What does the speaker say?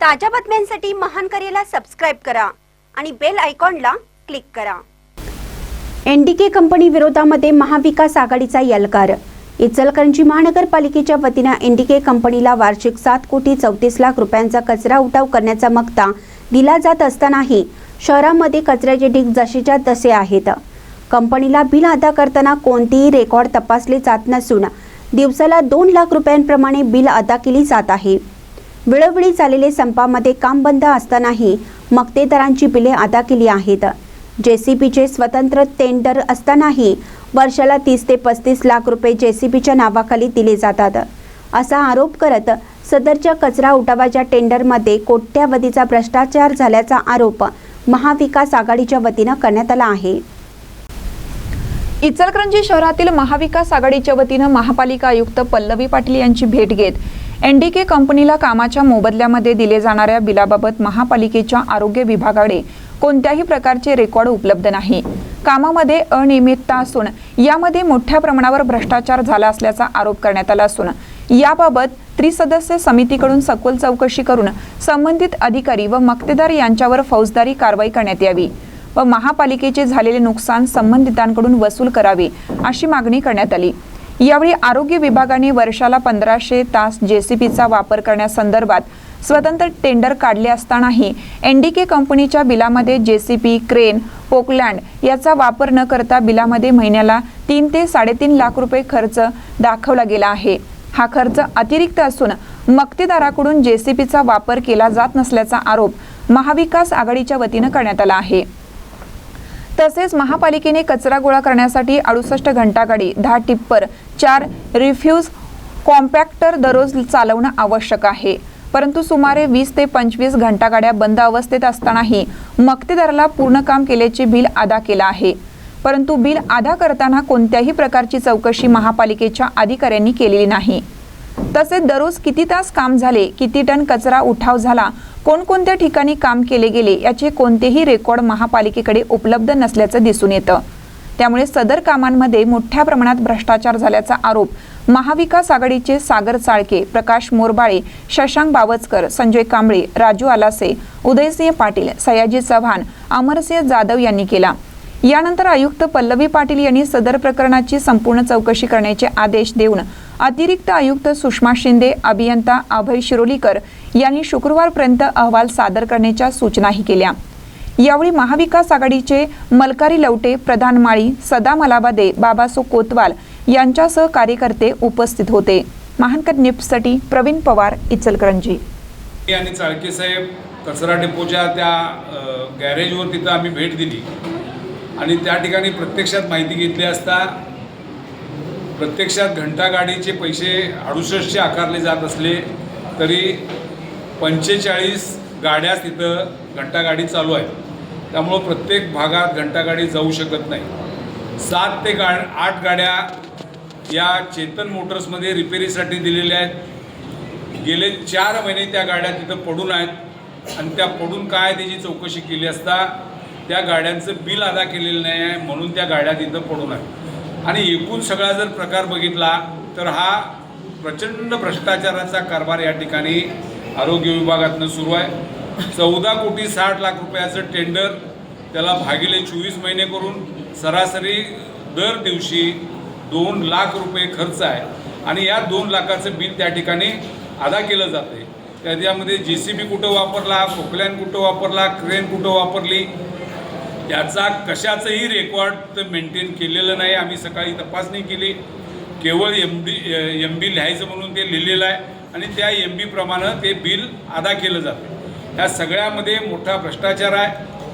ताज्या बातम्यांसाठी महान करेला सबस्क्राईब करा आणि बेल आयकॉनला क्लिक करा. एनडीके कंपनी विरोधामध्ये महाविकास आघाडीचा यलकार. इचलकरंजी महानगरपालिकेच्या वतीनं एनडीके कंपनीला वार्षिक सात कोटी चौतीस लाख रुपयांचा कचरा उठाव करण्याचा मक्ता दिला जात असतानाही शहरामध्ये कचऱ्याचे ढीग जसेच्या तसे आहेत. कंपनीला बिल अदा करताना कोणतीही रेकॉर्ड तपासले जात नसून दिवसाला दोन लाख रुपयांप्रमाणे बिल अदा केली जात आहे. वेळोवेळी झालेले संपामध्ये काम बंद असतानाही मक्तेदारांची बिले अदा केली आहेत. जेसीबीचे स्वतंत्र टेंडर असतानाही वर्षाला तीस ते पस्तीस लाख रुपये जेसीबीच्या नावाखाली दिले जातात. असा आरोप करत सदरच्या कचरा उठावाच्या टेंडरमध्ये कोट्यावधीचा भ्रष्टाचार झाल्याचा आरोप महाविकास आघाडीच्या वतीनं करण्यात आला आहे. इचलकरंजी शहरातील महाविकास आघाडीच्या वतीनं महापालिका आयुक्त पल्लवी पाटील यांची भेट घेत एन डी के कंपनीला कामाच्या मोबदल्यामध्ये दिले जाणाऱ्या बिलाबाबत महापालिकेच्या आरोग्य विभागाकडे कोणत्याही प्रकारचे रेकॉर्ड उपलब्ध नाही. कामामध्ये अनियमितता असून यामध्ये मोठ्या प्रमाणावर भ्रष्टाचार झाला असल्याचा आरोप करण्यात आला असून याबाबत त्रिसदस्य समितीकडून सखोल चौकशी करून संबंधित अधिकारी व मक्तेदार यांच्यावर फौजदारी कारवाई करण्यात यावी व महापालिकेचे झालेले नुकसान संबंधितांकडून वसूल करावे अशी मागणी करण्यात आली. यावेळी आरोग्य विभागाने वर्षाला पंधराशे तास जेसीबीचा वापर करण्यासंदर्भात स्वतंत्र टेंडर काढले असतानाही एनडीके कंपनीच्या बिलामध्ये जेसीपी क्रेन पोकलँड याचा वापर न करता बिलामध्ये महिन्याला तीन ते साडेतीन लाख रुपये खर्च दाखवला गेला आहे. हा खर्च अतिरिक्त असून मक्तेदाराकडून जेसीपीचा वापर केला जात नसल्याचा आरोप महाविकास आघाडीच्या वतीनं करण्यात आला आहे. तसेच महापालिकेने कचरा गोळा करण्यासाठी अडुसष्ट घंटागाडी दहा टिप्पर चार रिफ्यूज कॉम्पॅक्टर दररोज चालवणं आवश्यक आहे. परंतु सुमारे वीस ते पंचवीस घंटागाड्या बंद अवस्थेत असतानाही मक्तेदाराला पूर्ण काम केल्याचे बिल अदा केलं आहे. परंतु बिल अदा करताना कोणत्याही प्रकारची चौकशी महापालिकेच्या अधिकाऱ्यांनी केलेली नाही. तसेच दररोज किती तास काम झाले किती टन कचरा उठाव झाला कोणकोणत्या ठिकाणी काम केले गेले याचे कोणतेही रेकॉर्ड महापालिकेकडे उपलब्ध नसल्याचं दिसून येतं. त्यामुळे सदर कामांमध्ये मोठ्या प्रमाणात भ्रष्टाचार झाल्याचा आरोप महाविकास आघाडीचे सागर चाळके प्रकाश मोरबाळे शशांक बावचकर संजय कांबळे राजू आलासे उदयसिंह पाटील सयाजी चव्हाण अमरसिंह जाधव यांनी केला. यानंतर आयुक्त पल्लवी पाटील यांनी सदर प्रकरणाची संपूर्ण चौकशी करण्याचे आदेश देऊन अतिरिक्त आयुक्त सुषमा शिंदे अभियंता अभय शिरोलीकर यांनी शुक्रवारपर्यंत अहवाल सादर करण्याच्या सूचनाही केल्या. यावेळी महाविकास आघाडीचे मलकारी लवटे प्रधान माळी सदा मलाबादे बाबासो कोतवाल यांच्यासह कार्यकर्ते उपस्थित होते. महानकर निप्ससाठी प्रवीण पवार इचलकरंजी. आणि चाळके साहेब कचरा डेपोच्या त्या गॅरेजवर तिथं आम्ही भेट दिली. आणि त्या ठिकाणी प्रत्यक्षात माहिती घेतली असता प्रत्यक्षात घंटागाडीचे पैसे अडुसष्टचे आकारले जात असले तरी पंचेचाळीस गाड्या तिथं घंटागाडी चालू आहे. त्यामुळं प्रत्येक भागात घंटागाडी जाऊ शकत नाही. सात ते गा आठ गाड्या या चेतन मोटर्समध्ये रिपेरीसाठी दिलेल्या आहेत. गेले चार महिने त्या गाड्या तिथं पडून आहेत. आणि त्या पडून काय त्याची चौकशी केली असता त्या गाड्यांचं बिल अदा केलेलं नाही आहे म्हणून त्या गाड्या तिथं पडून आहेत. आणि एकूण सगळा जर प्रकार बघितला तर हा प्रचंड भ्रष्टाचाराचा कारभार या ठिकाणी आरोग्य विभागातनं सुरू आहे. चौदा कोटी साठ लाख रुपयाचं टेंडर त्याला भागिले चोवीस महिने करून सरासरी दर दिवशी दोन लाख रुपये खर्च आहे. आणि या दोन लाखाचं बिल त्या ठिकाणी अदा केलं जाते त्याच्यामध्ये जे सी बी कुठं वापरला पोकलॅन कुठं वापरला क्रेन कुठं वापरली याचा कशाचंही रेकॉर्ड तर मेंटेन केलेलं नाही. आम्ही सकाळी तपासणी केली. केवळ एम डी एम बी लिहायचं म्हणून ते लिहिलेलं आहे. आणि त्या एम बीप्रमाणे ते बिल अदा केलं जातं. ह्या सगळ्यामध्ये मोठा भ्रष्टाचार आहे.